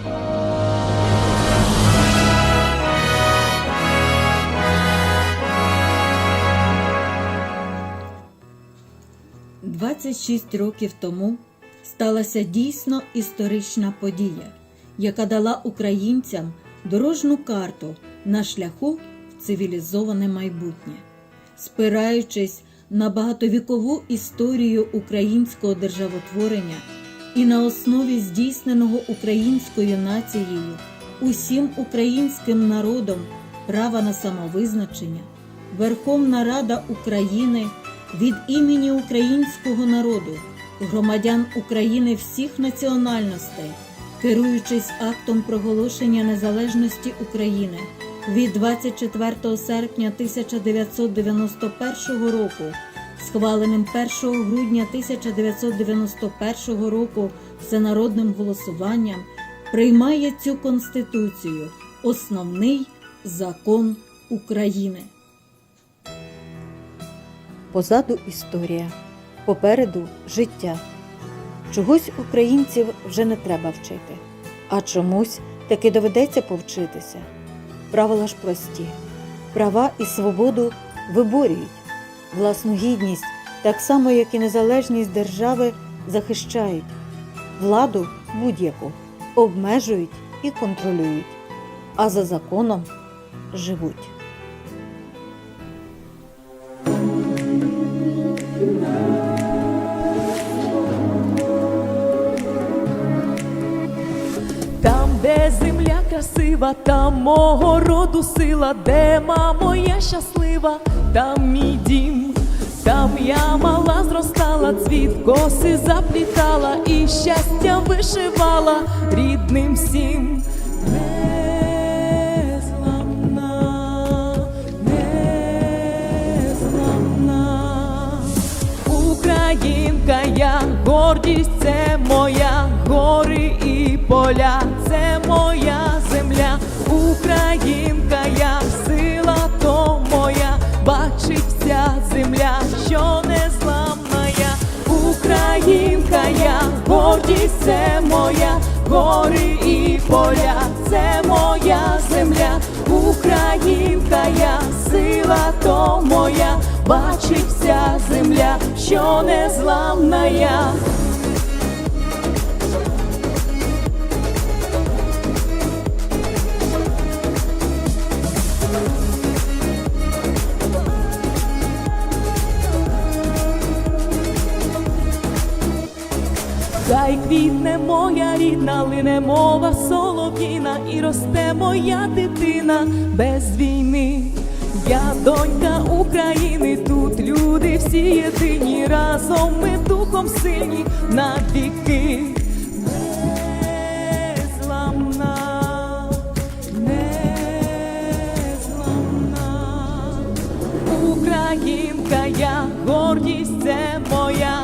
«26 років тому сталася дійсно історична подія, яка дала українцям дорожну карту на шляху в цивілізоване майбутнє. Спираючись на багатовікову історію українського державотворення і на основі здійсненого українською нацією усім українським народом права на самовизначення, Верховна Рада України від імені українського народу, громадян України всіх національностей, керуючись актом проголошення незалежності України від 24 серпня 1991 року, схваленим 1 грудня 1991 року всенародним голосуванням, приймає цю конституцію основний закон України. Позаду історія, попереду життя. Чогось українців вже не треба вчити, а чомусь таки доведеться повчитися. Правила ж прості, права і свободу виборюють, власну гідність, так само як і незалежність держави, захищають, владу будь-яку обмежують і контролюють, а за законом живуть. Там, де земля красива, там мого роду сила, де мамо я щаслива, там мій дім, там я мала зростала, цвіт коси заплітала і щастя вишивала рідним всім. Незламна, незламна. Українка, я гордість це моя, гори і поля, це моя, гори і поля, це моя земля, Українка, я сила то моя, бачить вся земля, що незламна я. Хай квітне моя рідна, лине мова солов'їна, і росте моя дитина без війни. Я донька України, тут люди всі єдині, разом ми духом сильні на віки. Незламна, незламна. Українка, я гордість це моя,